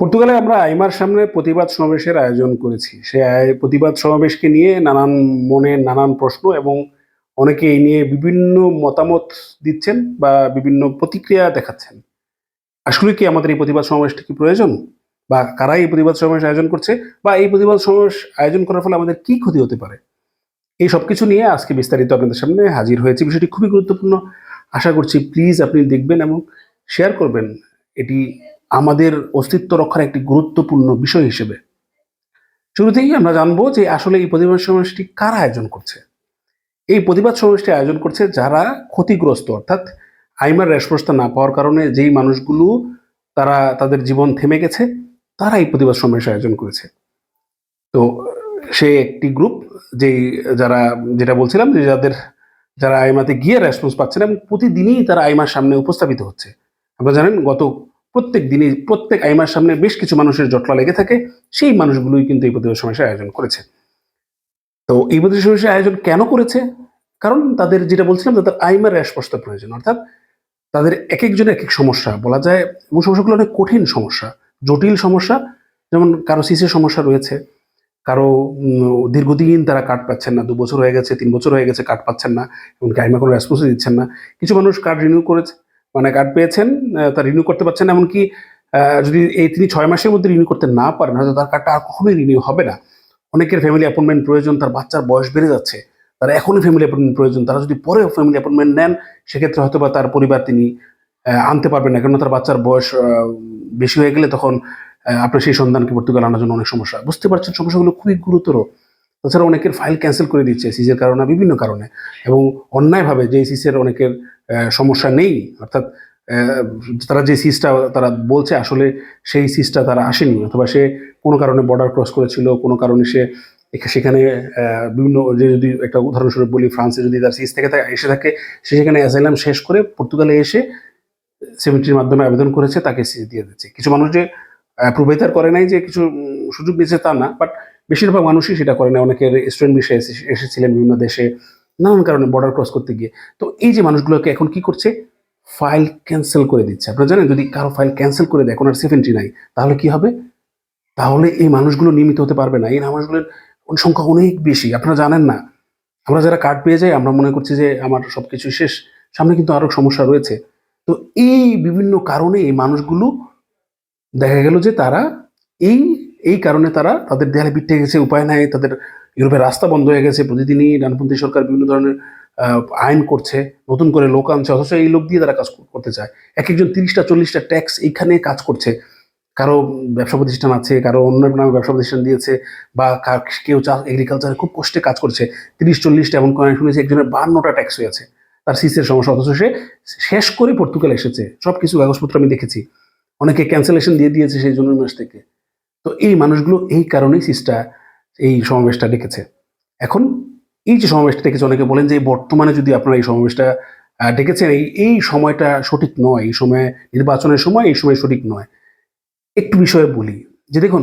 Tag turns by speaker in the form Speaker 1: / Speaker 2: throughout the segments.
Speaker 1: পর্তুগালে আমরা আইমার সামনে প্রতিবাদ সমাবেশের আয়োজন করেছি। সে প্রতিবাদ সমাবেশকে নিয়ে নানান মনে নানান প্রশ্ন এবং অনেকে এই নিয়ে বিভিন্ন মতামত দিচ্ছেন বা বিভিন্ন প্রতিক্রিয়া দেখাচ্ছেন। আসলে কি আমাদের এই প্রতিবাদ সমাবেশটা কি প্রয়োজন? বা কারা এই প্রতিবাদ সমাবেশ আয়োজন করছে? বা এই প্রতিবাদ সমাবেশ আয়োজন করার ফলে আমাদের কি ক্ষতি হতে পারে? এই সব কিছু নিয়ে আজকে বিস্তারিত আপনাদের সামনে হাজির হয়েছে। বিষয়টি খুবই গুরুত্বপূর্ণ। আশা করছি প্লিজ আপনি দেখবেন এবং শেয়ার করবেন। এটি আমাদের অস্তিত্ব রক্ষার একটি গুরুত্বপূর্ণ বিষয় হিসেবে। শুরুতেই আমরা জানব যে আসলে এই প্রতিবাদ সমাবেশটি কারা আয়োজন করছে। এই প্রতিবাদ সমাবেশটি আয়োজন করছে যারা ক্ষতিগ্রস্ত, অর্থাৎ আইমার রেসপন্সটা না পাওয়ার কারণে যেই মানুষগুলো তারা, তাদের জীবন থেমে গেছে, তারা এই প্রতিবাদ সমাবেশ আয়োজন করেছে। তো সে একটি গ্রুপ যেই, যারা, যেটা বলছিলাম যে যাদের, যারা আইমাতে গিয়ে রেসপন্স পাচ্ছেন এবং প্রতিদিনই তারা আইমার সামনে উপস্থাপিত হচ্ছে। আপনারা জানেন গত প্রত্যেক দিনই, প্রত্যেক আইমার সামনে বেশ কিছু মানুষের জটলা লেগে থাকে, সেই মানুষগুলোই কিন্তু এই প্রতিবাদ সমাবেশের আয়োজন করেছে। তো এই প্রতিবাদ সমাবেশের আয়োজন কেন করেছে? কারণ তাদের যেটা বলছিলাম তাদের আইমার রেসপন্সটা প্রয়োজন, অর্থাৎ তাদের এক একজনের এক এক সমস্যা, বলা যায় এবং সমস্যাগুলো অনেক কঠিন সমস্যা, জটিল সমস্যা, যেমন কারও সিসের সমস্যা রয়েছে, কারও দীর্ঘদিন তারা কার্ড পাচ্ছেন না দু বছর হয়ে গেছে, তিন বছর হয়ে গেছে কার্ড পাচ্ছেন না, এমনকি আইমা কোনো রেসপন্সই দিচ্ছেন না। কিছু মানুষ কার্ড রিনিউ করেছে মানে কার্ড পেয়েছেন তা রিনিউ করতে পারছেন এমনকি যদি এই তিনি ছয় মাসের মধ্যে রিনিউ করতে না পারেন, হয়তো তার কার্ডটা আর কখনোই রিনিউ হবে না। অনেকের ফ্যামিলি অ্যাপয়েন্টমেন্ট প্রয়োজন, তার বাচ্চার বয়স বেড়ে যাচ্ছে, তারা এখনই ফ্যামিলি অ্যাপয়েন্টমেন্ট প্রয়োজন, তারা যদি পরে ফ্যামিলি অ্যাপয়েন্টমেন্ট নেন, সেক্ষেত্রে হয়তো বা তার পরিবার তিনি আনতে পারবেন না, কেননা তার বাচ্চার বয়স বেশি হয়ে গেলে তখন আপনার সেই সন্তানকে পর্তুগাল আনার জন্য অনেক সমস্যা বুঝতে পারছেন, সমস্যাগুলো খুবই গুরুতর। তাছাড়া অনেকের ফাইল ক্যান্সেল করে দিচ্ছে সিজের কারণে, বিভিন্ন কারণে। এবং অন্যায়ভাবে যে সিসের অনেকের সমস্যা নেই, অর্থাৎ তারা যে সিসটা তারা বলছে আসলে সেই সিসটা তারা আসেনি। অথবা সে কোনো কারণে বর্ডার ক্রস করেছিল, কোনো কারণে সে সেখানে বিভিন্ন যে যদি একটা উদাহরণস্বরূপ বলি ফ্রান্সে যদি তার সিস থেকে এসে থাকে, সে সেখানে অ্যাসাইলাম শেষ করে পর্তুগালে এসে সেভেন্টির মাধ্যমে আবেদন করেছে, তাকে সিস দিয়ে দিচ্ছে। কিছু মানুষ যে প্রোভাইদার করে নাই যে কিছু সুযোগ দিয়েছে তা না বাট বেশিরভাগ মানুষই সেটা করে না অনেকের স্টুডেন্ট বিষয়ে এসে- এসেছিলেন বিভিন্ন দেশে, নানান কারণে বর্ডার ক্রস করতে গিয়ে। তো এই যে মানুষগুলোকে এখন কি করছে? ফাইল ক্যান্সেল করে দিচ্ছে। আপনারা জানেন, যদি কারও ফাইল ক্যান্সেল করে দেয়, এখন আর সেভেন্টি নাই, তাহলে কি হবে? তাহলে এই মানুষগুলো নিয়মিত হতে পারবে না। এই মানুষগুলোর সংখ্যা অনেক বেশি। আপনারা জানেন না। আমরা যারা কার্ড পেয়ে যাই, আমরা মনে করছি যে আমার সবকিছু শেষ। সামনে কিন্তু আরও সমস্যা রয়েছে। তো এই বিভিন্ন কারণে এই মানুষগুলো দেখা গেল যে তারা এই এই কারণে তারা তাদের দেয়ালে পিঠে গেছে, উপায় নাই, তাদের ইউরোপের রাস্তা বন্ধ হয়ে গেছে, প্রতিদিনই ডানপন্থী সরকার বিভিন্ন ধরনের আইন করছে, নতুন করে লোক আনছে, অথচ এই লোক দিয়ে তারা কাজ করতে চায়। এক একজন তিরিশটা, চল্লিশটা ট্যাক্স এইখানে কাজ করছে। কারও ব্যবসা প্রতিষ্ঠান আছে, কারও অন্য নামে ব্যবসা প্রতিষ্ঠান দিয়েছে, বা কেউ চাষ এগ্রিকালচারে খুব কষ্টে কাজ করছে। তিরিশ, চল্লিশটা এমন করে শুনেছি, একজনের বান্নটা ট্যাক্স হয়েছে তার সিসের সমস্যা, অথচ সে শেষ করে পর্তুগাল এসেছে। সব কিছু কাগজপত্র আমি দেখেছি। অনেকে ক্যান্সেলেশন দিয়ে দিয়েছে সেই জুন মাস থেকে। তো এই মানুষগুলো এই কারণেই সিসটা এই সমাবেশটা ডেকেছে। এখন এই যে সমাবেশটা ডেকেছে, অনেকে বলেন যে বর্তমানে যদি আপনারা এই সমাবেশটা ডেকেছেন, এই এই সময়টা সঠিক নয়, এই সময় নির্বাচনের সময় এই সময় সঠিক নয়। একটু বিষয়ে বলি যে দেখুন,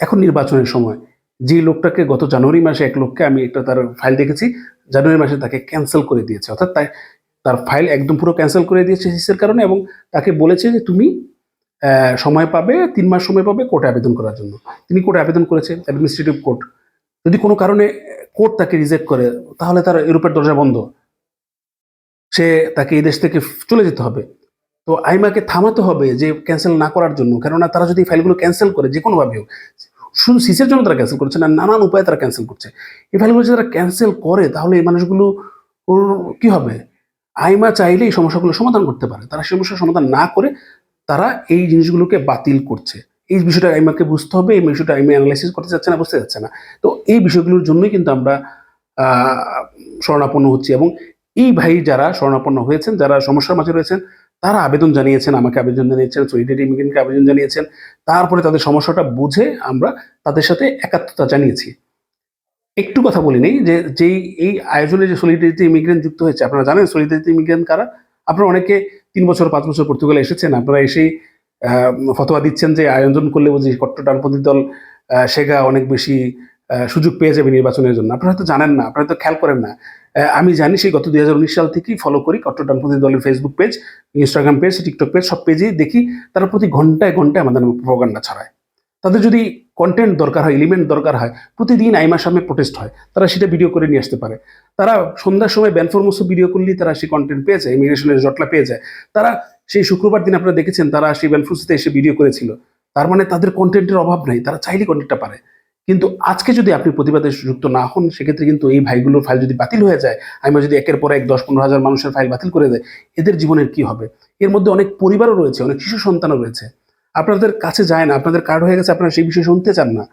Speaker 1: এখন নির্বাচনের সময় যে লোকটাকে গত জানুয়ারি মাসে এক লোককে আমি একটা তার ফাইল দেখেছি, জানুয়ারি মাসে তাকে ক্যান্সেল করে দিয়েছে। অর্থাৎ তাই, তার ফাইল একদম পুরো ক্যান্সেল করে দিয়েছে সিসের কারণে এবং তাকে বলেছে যে তুমি সময় পাবে, তিন মাস সময় পাবে কোর্টে আবেদন করার জন্য। তিনি কোর্টে আবেদন করেছে অ্যাডমিনিস্ট্রেটিভ কোর্ট। যদি কোনো কারণে কোর্ট তাকে রিজেক্ট করে, তাহলে তার ইউরোপের দরজা বন্ধ। সে তাকে এই দেশ থেকে চলে যেতে হবে। তো আইমাকে থামাতে হবে যে ক্যান্সেল না করার জন্য। কেননা তারা যদি ফাইলগুলো ক্যান্সেল করে, যে কোনোভাবে হোক, শুধু সিসের জন্য তারা ক্যান্সেল করছে না, নানান উপায়ে তারা ক্যান্সেল করছে। এই ফাইলগুলো যদি তারা ক্যান্সেল করে, তাহলে এই মানুষগুলো কি হবে? আইমা চাইলে এই সমস্যাগুলো সমাধান করতে পারে। তারা সমস্যার সমাধান না করে তারা এই জিনিসগুলোকে বাতিল করছে। এই বিষয়টা আইমাকে বুঝতে হবে, এই বিষয়টা আইমা অ্যানালাইসিস করতে যাচ্ছে না, বুঝতে যাচ্ছে না। তো এই বিষয়গুলোর জন্যই কিন্তু আমরা শরণাপন্ন হচ্ছি এবং এই ভাই যারা শরণাপন্ন হয়েছেন, যারা সমস্যার মাঝে রয়েছেন, তারা আবেদন জানিয়েছেন, আমাকে আবেদন জানিয়েছেন সলিডারি ইমিগ্রেন্টকে আবেদন জানিয়েছেন। তারপরে তাদের সমস্যাটা বুঝে আমরা তাদের সাথে একাত্মতা জানিয়েছি। একটু কথা বলি যে, যেই, এই আয়োজনে যে সলিডারিটি ইমিগ্রেন্ট যুক্ত হয়েছে, আপনারা জানেন সলিডারিটি ইমিগ্রেন্ট কারা? আপনারা অনেকে তিন বছর, পাঁচ বছর পর্তুগালে এসেছেন। আপনারা এসেই ফতোয়া দিচ্ছেন যে আয়োজন করলে বুঝি কট্ট ডানপন্থী দল সেগা অনেক বেশি সুযোগ পেয়ে যাবে নির্বাচনের জন্য। আপনারা হয়তো জানেন না, আপনারা তো খেয়াল করেন না। আমি জানি সেই গত দুই হাজার উনিশ সাল থেকেই ফলো করি কট্ট ডানপন্থী দলের Facebook page Instagram page TikTok page সব পেজেই দেখি। তারা প্রতি ঘন্টায় ঘন্টায় আমাদের প্রোপাগান্ডা ছড়ায়। তাদের যদি কন্টেন্ট দরকার হয় এলিমেন্ট দরকার হয়, প্রতিদিন আইমার সামনে প্রোটেস্ট হয়, তারা সেটা ভিডিও করে নিয়ে আসতে পারে। তারা সন্ধ্যার সময় ব্যানফরমোসো ভিডিও করলেই তারা সেই কন্টেন্ট পেয়ে যায় ইমিগ্রেশনের জটলা পেয়ে যায়। তারা সেই শুক্রবার দিন আপনারা দেখেছেন, তারা সেই ব্যানফোর্সিতে এসে ভিডিও করেছিল। তার মানে তাদের কন্টেন্টের অভাব নাই, তারা চাইলে কন্টেন্টটা পারে। কিন্তু আজকে যদি আপনি প্রতিবাদে যুক্ত না হন, সেক্ষেত্রে কিন্তু এই ভাইগুলোর ফাইল যদি বাতিল হয়ে যায় আইমা যদি একের পর এক দশ পনেরো হাজার মানুষের ফাইল বাতিল করে দেয় এদের জীবনের কি হবে? এর মধ্যে অনেক পরিবারও রয়েছে, অনেক শিশু সন্তানও রয়েছে। আপনাদের কাছে যায় না, আপনাদের কার্ড হয়ে গেছে, আপনারা সেই বিষয়ে শুনতে চান না।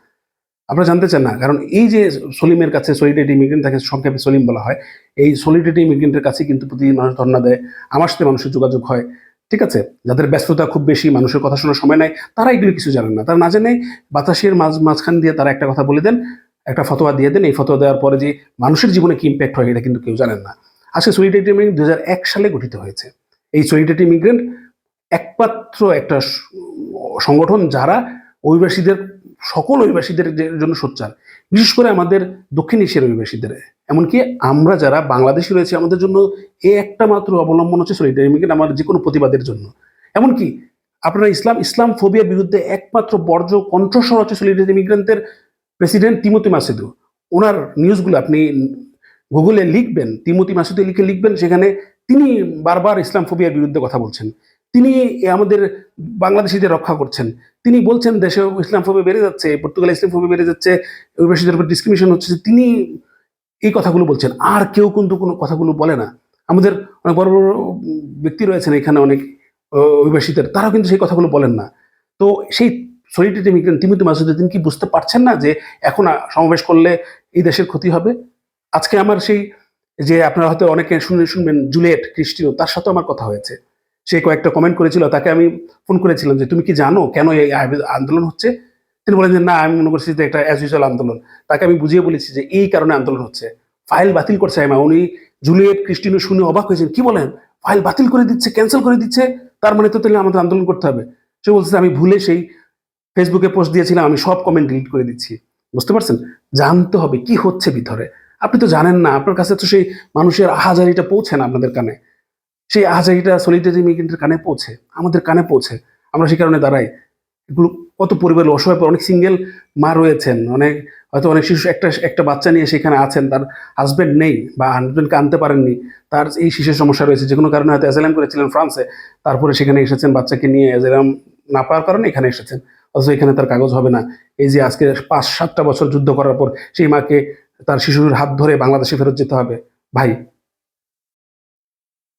Speaker 1: আপনারা জানতে চান না, কারণ এই যে সলিমের কাছে সলিডেটি ইমিগ্রেন্ট তাকে সংক্ষেপে সলিম বলা হয়, এই সলিডেটি ইমিগ্রেন্টের কাছে কিন্তু প্রতিদিন মানুষ ধর্ণা দেয়, আমার সাথে মানুষের যোগাযোগ হয়, ঠিক আছে? যাদের ব্যস্ততা খুব বেশি, মানুষের কথা শোনার সময় নেয় তারা এগুলো কিছু জানেন না। তারা না জেনে বাতাসের মাঝ মাঝখান দিয়ে তারা একটা কথা বলে দেন, একটা ফতোয়া দিয়ে দেন, এই ফতোয়া দেওয়ার পরে যে মানুষের জীবনে কি ইম্প্যাক্ট হয় এটা কিন্তু কেউ জানেন না। আজকে সলিডেটি ইমিগ্রেন্ট দু সালে গঠিত হয়েছে। এই সলিডেটি ইমিগ্রেন্ট একমাত্র একটা সংগঠন যারা অভিবাসীদের, সকল অভিবাসীদের জন্য সোচ্চার, বিশেষ করে আমাদের দক্ষিণ এশিয়ার অভিবাসীদের। এমনকি আমরা যারা বাংলাদেশি রয়েছে, আমাদের জন্য এ একটা মাত্র অবলম্বন হচ্ছে সলিডারি ইমিগ্রেন্ট আমার যে কোনো প্রতিবাদের জন্য। এমনকি আপনারা ইসলাম ইসলাম ফোবিয়ার বিরুদ্ধে একমাত্র বর্জ্য কণ্ঠস্বর হচ্ছে সলিডারি ইমিগ্রেন্টের প্রেসিডেন্ট তিমতি মাসিদু। ওনার নিউজগুলো আপনি গুগলে লিখবেন, তিমতি মাসুদে লিখে লিখবেন, সেখানে তিনি বারবার ইসলাম ফোবিয়ার বিরুদ্ধে কথা বলছেন। তিনি আমাদের বাংলাদেশিদের রক্ষা করছেন। তিনি বলছেন দেশে ইসলাম ফোবিয়া বেড়ে যাচ্ছে, পর্তুগালে ইসলাম ফোবিয়া বেড়ে যাচ্ছে অভিবাসীদের উপর ডিসক্রিমিনেশন হচ্ছে তিনি এই কথাগুলো বলছেন। আর কেউ কিন্তু কোনো কথাগুলো বলে না। আমাদের অনেক বড় বড় ব্যক্তি রয়েছেন এখানে অনেক অভিবাসীদের। তারাও কিন্তু সেই কথাগুলো বলেন না। তো সেই সলিডিটি তিমিতি মাসুদে তিনি কি বুঝতে পারছেন না যে এখন সমাবেশ করলে এই দেশের ক্ষতি হবে? আজকে আমার সেই যে আপনারা হয়তো অনেকে শুনে, শুনবেন, জুলিয়েট ক্রিস্টিনো তার সাথে আমার কথা হয়েছে। সে কয়েকটা কমেন্ট করেছিল, তাকে আমি ফোন করেছিলাম যে, তুমি কি জানো কেন এই আন্দোলন হচ্ছে? তিনি বলেন যে, না, আমি মনে করছি যে একটা অ্যাজ আন্দোলন। তাকে আমি বুঝিয়ে বলেছি যে, এই কারণে আন্দোলন হচ্ছে। ফাইল বাতিল করছে আইমা উনি জুলিয়েট, ক্রিস্টিনো শুনে অবাক হয়েছেন, কি বলেন? ফাইল বাতিল করে দিচ্ছে ক্যান্সেল করে দিচ্ছে? তার মানে তো তাহলে আমাদের আন্দোলন করতে হবে। সে বলছে আমি ভুলে সেই ফেসবুকে পোস্ট দিয়েছিলাম, আমি সব কমেন্ট ডিলিট করে দিচ্ছি। বুঝতে পারছেন? জানতে হবে কি হচ্ছে ভিতরে। আপনি তো জানেন না, আপনার কাছে তো সেই মানুষের আহাজারিটা পৌঁছে না আপনাদের কানে। সেই আহাজারিটা সলিডারি মিগ্রেন্টের কানে পৌঁছে, আমাদের কানে পৌঁছে। আমরা সেই কারণে দাঁড়াই। এগুলো কত পরিবার অসহায় অনেক সিঙ্গেল মা রয়েছেন, অনেক, হয়তো অনেক শিশু, একটা একটা বাচ্চা নিয়ে সেখানে আছেন, তার হাজবেন্ড নেই বা হাজবেন্ডকে আনতে পারেননি, তার এই শিশুর সমস্যা রয়েছে। যে কোনো কারণে হয়তো অ্যাজাইলাম করেছিলেন ফ্রান্সে, তারপরে সেখানে এসেছেন বাচ্চাকে নিয়ে অ্যাজাইলাম না পাওয়ার কারণে এখানে এসেছেন। অথচ এখানে তার কাগজ হবে না। এই যে আজকে পাঁচ সাতটা বছর যুদ্ধ করার পর সেই মাকে তার শিশুর হাত ধরে বাংলাদেশে ফেরত যেতে হবে। ভাই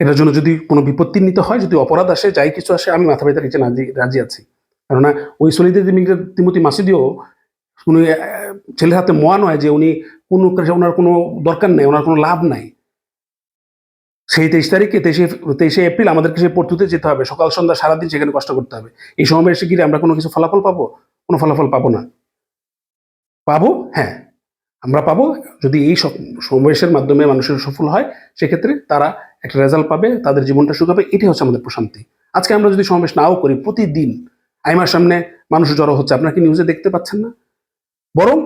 Speaker 1: এটার জন্য যদি কোনো বিপত্তি নিতে হয়, যদি অপরাধ আসে, যাই কিছু আসে, আমি মাথা ব্যথা নিচে রাজি রাজি আছি। কেননা ওই সলিদে তিমতি মাসিদিও, উনি ছেলের হাতে মোয়া নয় যে উনি কোনো ওনার কোনো দরকার নেই, ওনার কোনো লাভ নাই। সেই তেইশ তারিখে, তেইশে তেইশে এপ্রিল আমাদেরকে সেই পড়তুতে যেতে হবে। সকাল, সন্ধ্যা, সারাদিন সেখানে কষ্ট করতে হবে। এই সমাবেশে গিয়ে আমরা কোনো কিছু ফলাফল পাবো? কোনো ফলাফল পাবো না। পাবো? হ্যাঁ। আমরা পাবো। যদি এই সমাবেশের মাধ্যমে মানুষের সফল হয়, সেক্ষেত্রে তারা একটা রেজাল্ট পাবে, তাদের জীবনটা সুখ হবে, এটাই হচ্ছে আমাদের প্রশান্তি। আজকে আমরা যদি সমাবেশ নাও করি, প্রতিদিন আইমার সামনে মানুষ জড়ো হচ্ছে, আপনারা কি নিউজে দেখতে পাচ্ছেন না? বরং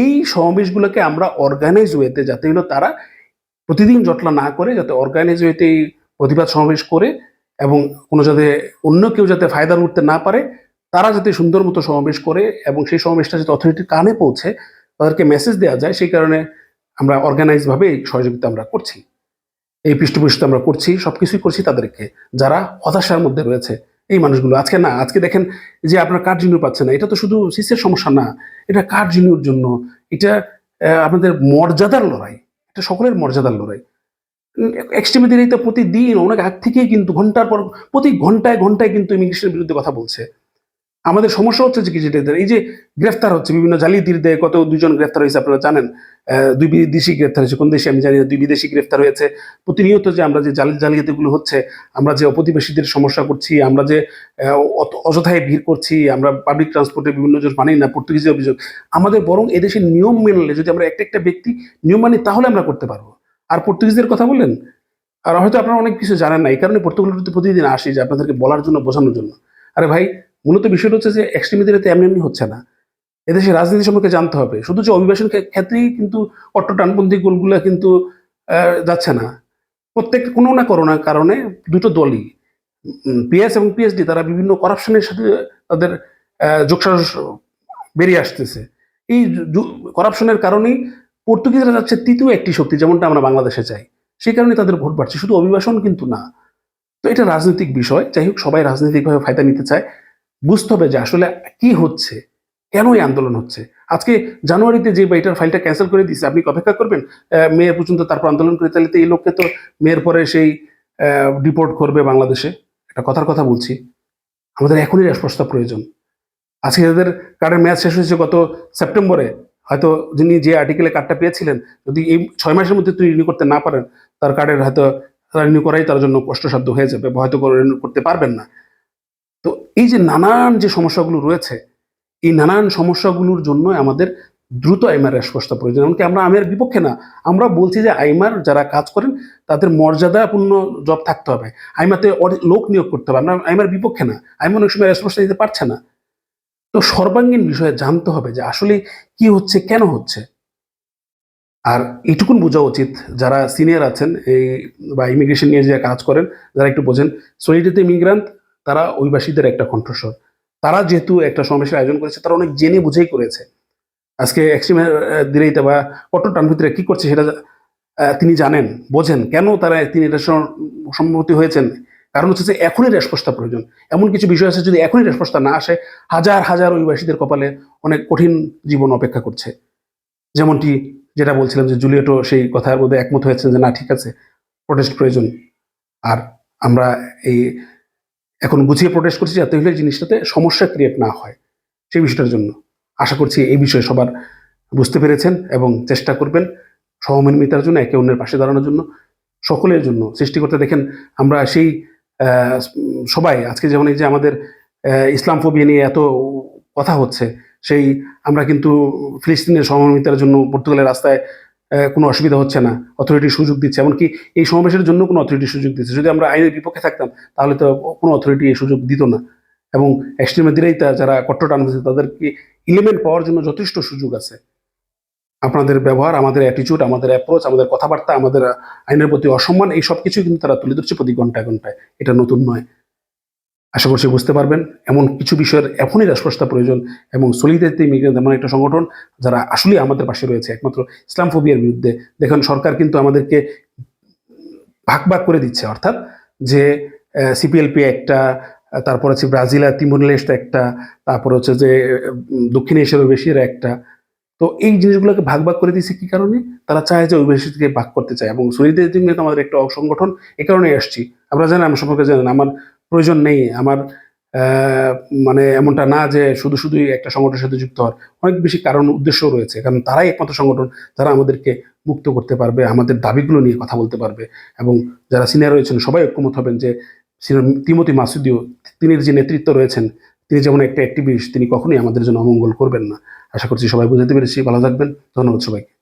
Speaker 1: এই সমাবেশগুলোকে আমরা অর্গানাইজ ওয়েতে যাতে হলো তারা প্রতিদিন জটলা না করে, যাতে অর্গানাইজ ওয়েতে এই প্রতিবাদ সমাবেশ করে এবং কোনো যাতে অন্য কেউ যাতে ফায়দা উঠতে না পারে, তারা যাতে সুন্দর মতো সমাবেশ করে এবং সেই সমাবেশটা যাতে অথরিটির কানে পৌঁছে, তাদেরকে মেসেজ দেওয়া যায়, সেই কারণে আমরা অর্গানাইজভাবে এই সহযোগিতা আমরা করছি। এই পৃষ্ঠপোষিত আমরা করছি সব কিছুই করছি তাদেরকে, যারা হতাশার মধ্যে রয়েছে। এই মানুষগুলো, আজকে না, আজকে দেখেন যে আপনার কার্ড রিনিউ পাচ্ছে না, এটা তো শুধু সিসের সমস্যা না, এটা কার্ড রিনিউর জন্য? এটা আপনাদের মর্যাদার লড়াই, এটা সকলের মর্যাদার লড়াই। এক্সট্রিমিদের তো প্রতিদিন, অনেক আগ থেকেই কিন্তু ঘণ্টার পর, প্রতি ঘন্টায় ঘন্টায় কিন্তু ইমিগ্রেশনের বিরুদ্ধে কথা বলছে। আমাদের সমস্যা হচ্ছে যে কি এই যে গ্রেফতার হচ্ছে, বিভিন্ন জালিয়াতির দেয় কত দুজন গ্রেফতার হয়েছে আপনারা জানেন? দুই বিদেশি গ্রেফতার হয়েছে। কোন দেশে আমি জানি না, দুই বিদেশি গ্রেফতার হয়েছে। প্রতিনিয়ত যে আমরা যে জালি জালিয়াতিগুলো হচ্ছে, আমরা যে অপ্রতিবেশীদের সমস্যা করছি, আমরা যে অযথায় ভিড় করছি, আমরা পাবলিক ট্রান্সপোর্টে বিভিন্ন জন মানি না পর্তুগিজে অভিযোগ। আমাদের বরং এদেশের নিয়ম মেনলে যদি আমরা একটা একটা ব্যক্তি নিয়ম মানি, তাহলে আমরা করতে পারব। আর পর্তুগিজদের কথা বললেন? আর হয়তো আপনারা অনেক কিছু জানেন না, এই কারণে পর্তুগালের প্রতিদিন আসি যে আপনাদেরকে বলার জন্য, বোঝানোর জন্য। আরে ভাই মূলত বিষয়টা হচ্ছে যে এক্সট্রিমিদের এতে এমনি এমনি হচ্ছে না। এদেশে রাজনীতি সম্পর্কে জানতে হবে। শুধু যে অভিবাসন ক্ষেত্রেই কিন্তু অট্ট টানপন্থী গোলগুলো কিন্তু যাচ্ছে না। প্রত্যেক কোনো না কোনো না কারণে দুটো দলই পিএস এবং পিএইচডি তারা বিভিন্ন করাপশনের সাথে তাদের যোগসাজশ বেরিয়ে আসতেছে। এই করাপশনের কারণেই পর্তুগিজরা যাচ্ছে তৃতীয় একটি শক্তি যেমনটা আমরা বাংলাদেশে চাই। সেই কারণে তাদের ভোট বাড়ছে। শুধু অভিবাসন কিন্তু না। তো এটা রাজনৈতিক বিষয়। যাই হোক, সবাই রাজনৈতিকভাবে ফায়দা নিতে চায়। বুঝতে হবে যে আসলে কি হচ্ছে, কেন এই আন্দোলন হচ্ছে? আজকে জানুয়ারিতে যে এটার ফাইলটা ক্যান্সেল করে দিচ্ছে আপনি অপেক্ষা করবেন? মেয়ের পর্যন্ত তারপর আন্দোলন করে, তাহলে তো এই লোককে তো মেয়ের পরে সেই ডিপোর্ট করবে বাংলাদেশে। একটা কথার কথা বলছি, আমাদের এখনই রাজপ্রস্তাব প্রয়োজন। আজকে তাদের কার্ডের মেয়াদ শেষ হয়েছে গত সেপ্টেম্বরে, হয়তো যিনি যে আর্টিকেলে কার্ডটা পেয়েছিলেন, যদি এই ছয় মাসের মধ্যে তুই রিনিউ করতে না পারেন, তার কার্ডের হয়তো রিনিউ করাই তার জন্য কষ্টসাধ্য হয়ে যাবে হয়তো রিনিউ করতে পারবেন না। তো এই যে নানান যে সমস্যাগুলো রয়েছে, এই নানান সমস্যাগুলোর জন্য আমাদের দ্রুত আইমার প্রস্তাব প্রয়োজন। এমনকি আমরা আইমার বিপক্ষে না, আমরা বলছি যে আইমার যারা কাজ করেন, তাদের মর্যাদাপূর্ণ জব থাকতে হবে। আইমাতে লোক নিয়োগ করতে হবে। আমরা আইমার বিপক্ষে না, আইমা অনেক সময় হ্রাস প্রস্তাব দিতে পারছে না। তো সর্বাঙ্গীন বিষয়ে জানতে হবে যে আসলে কি হচ্ছে, কেন হচ্ছে? আর এইটুকুন বোঝা উচিত। যারা সিনিয়র আছেন, এই বা ইমিগ্রেশন নিয়ে যে কাজ করেন, যারা একটু বোঝেন সলিডিতে ইমিগ্রান্ট তারা অভিবাসীদের একটা কণ্ঠস্বর। তারা যেহেতু একটা সমাবেশের আয়োজন করেছে, তারা অনেক জেনে বুঝেই করেছে। আজকে এক্সট্রিমের দিরেইতে বা কট্টর টানভিতরে কি করছে সেটা তিনি জানেন, বোঝেন। কেন তারা তিনি এটা সম- সম্মতি হয়েছেন? কারণ হচ্ছে যে এখনই রেশ প্রয়োজন। এমন কিছু বিষয় আছে যদি এখনই রেশ না আসে, হাজার হাজার অভিবাসীদের কপালে অনেক কঠিন জীবন অপেক্ষা করছে। যেমনটি যেটা বলছিলাম যে জুলিয়েটও সেই কথার মধ্যে একমত হয়েছেন যে না, ঠিক আছে, প্রোটেস্ট প্রয়োজন। আর আমরা এই এখন বুঝিয়ে প্রোটেস্ট করছি যাতে হলে জিনিসটাতে সমস্যা ক্রিয়েট না হয়। সেই বিষয়টার জন্য আশা করছি এই বিষয়ে সবার বুঝতে পেরেছেন এবং চেষ্টা করবেন সহমর্মিতার জন্য, একে অন্যের পাশে দাঁড়ানোর জন্য, সকলের জন্য সৃষ্টি করতে দেখেন, আমরা সেই সবাই আজকে যেমন এই যে আমাদের ইসলাম ফোবিয়া নিয়ে এত কথা হচ্ছে, সেই আমরা কিন্তু ফিলিস্তিনের সহমর্মিতার জন্য পর্তুগালের রাস্তায় কোনো অসুবিধা হচ্ছে না। অথরিটি সুযোগ দিচ্ছে। এমনকি এই সমাবেশের জন্য কোনো অথরিটি সুযোগ দিচ্ছে। যদি আমরা আইনের বিপক্ষে থাকতাম, তাহলে তো কোনো অথরিটি এই সুযোগ দিত না। এবং এক্সট্রিমেদিরাই তা যারা কট্টর টানছে তাদেরকে ইলিমেন্ট পাওয়ার জন্য যথেষ্ট সুযোগ আছে। আপনাদের ব্যবহার, আমাদের অ্যাটিচিউড আমাদের অ্যাপ্রোচ আমাদের কথাবার্তা, আমাদের আইনের প্রতি অসম্মান, এই সব কিছুই কিন্তু তারা তুলে ধরছে প্রতি ঘন্টায় ঘন্টায়। এটা নতুন নয়। আশা করছি বুঝতে পারবেন। এমন কিছু বিষয়ের এখনই রাজপ্রস্তাব প্রয়োজন এবং সলিদারিতে ইমিগ্রেন্ট এমন একটা সংগঠন যারা আসলেই আমাদের পাশে রয়েছে, একমাত্র ইসলাম ফোবিয়ার বিরুদ্ধে। দেখুন, সরকার কিন্তু আমাদেরকে ভাগ ভাগ করে দিচ্ছে, অর্থাৎ যে সিপিএলপি একটা, তারপর হচ্ছে ব্রাজিল আর তিমোরলেস্ট একটা, তারপর হচ্ছে যে, দক্ষিণ এশিয়ার বেশিরা একটা। তো এই জিনিসগুলোকে ভাগ ভাগ করে দিয়েছে কি কারণে? তারা চায় যে অভিবাসীকে ভাগ করতে চায় এবং সলিদারিটি ইমিগ্রেন্ট আমাদের একটা সংগঠন এ কারণে আসছি। আমরা জানেন, আমার সম্পর্কে জানেন, আমার প্রয়োজন নেই আমার মানে এমনটা না যে শুধু শুধুই একটা সংগঠনের সাথে যুক্ত হওয়ার। অনেক বেশি কারণ উদ্দেশ্য রয়েছে, কারণ তারাই একমাত্র সংগঠন যারা আমাদেরকে মুক্ত করতে পারবে, আমাদের দাবিগুলো নিয়ে কথা বলতে পারবে এবং যারা সিনিয়র রয়েছেন সবাই ঐক্যমত হবেন যে senior তিমতি মাসুদিও, তিনি যে নেতৃত্ব রয়েছেন, তিনি যেমন একটা অ্যাক্টিভিস্ট তিনি কখনোই আমাদের জন্য অমঙ্গল করবেন না। আশা করছি সবাই বুঝতে পেরেছি, ভালো থাকবেন, ধন্যবাদ সবাইকে।